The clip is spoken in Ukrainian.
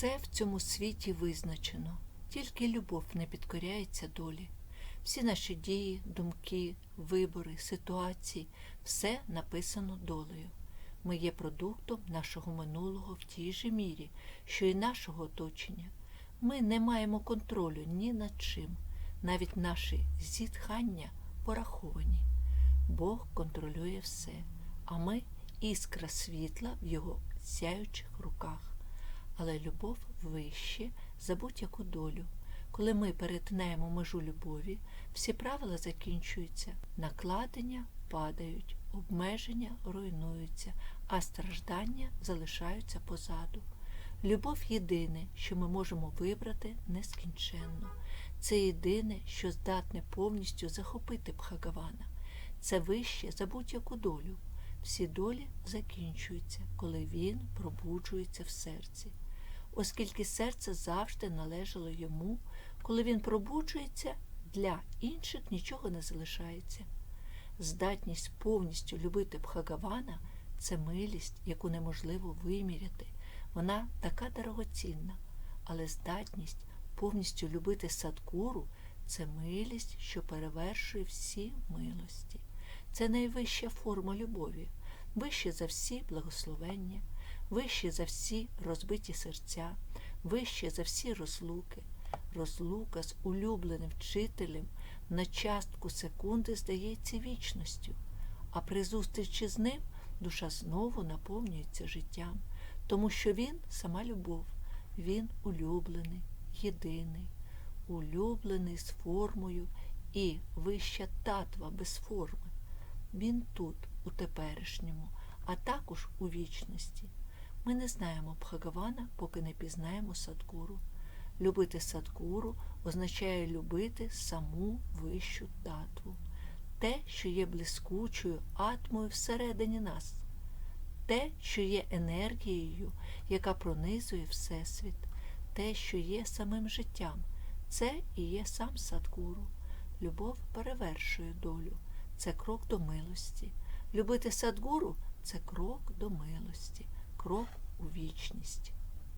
Все в цьому світі визначено, тільки любов не підкоряється долі. Всі наші дії, думки, вибори, ситуації все написано долею. Ми є продуктом нашого минулого в тій же мірі, що і нашого оточення. Ми не маємо контролю ні над чим, навіть наші зітхання пораховані. Бог контролює все, а ми іскра світла в його сяючих руках. Але любов вище за будь-яку долю. Коли ми перетинаємо межу любові, всі правила закінчуються, накладення падають, обмеження руйнуються, а страждання залишаються позаду. Любов єдине, що ми можемо вибрати нескінченно. Це єдине, що здатне повністю захопити Бхагавана. Це вище за будь-яку долю. Всі долі закінчуються, коли він пробуджується в серці. Оскільки серце завжди належало йому, коли він пробуджується, для інших нічого не залишається. Здатність повністю любити Бхагавана це милість, яку неможливо виміряти. Вона така дорогоцінна, але здатність повністю любити садкуру це милість, що перевершує всі милості. Це найвища форма любові, вище за всі благословення, вище за всі розбиті серця, вище за всі розлуки. Розлука з улюбленим вчителем на частку секунди здається вічністю, а при зустрічі з ним душа знову наповнюється життям, тому що він сама любов, він улюблений, єдиний, улюблений з формою і вища татва без форми. Він тут, у теперішньому, а також у вічності. Ми не знаємо Бхагавана, поки не пізнаємо Садгуру. Любити Садгуру означає любити саму вищу татву, те, що є блискучою атмою всередині нас, те, що є енергією, яка пронизує Всесвіт, те, що є самим життям, це і є сам Садгуру. Любов перевершує долю, це крок до милості. Любити Садгуру це крок до милості, крок у вічність.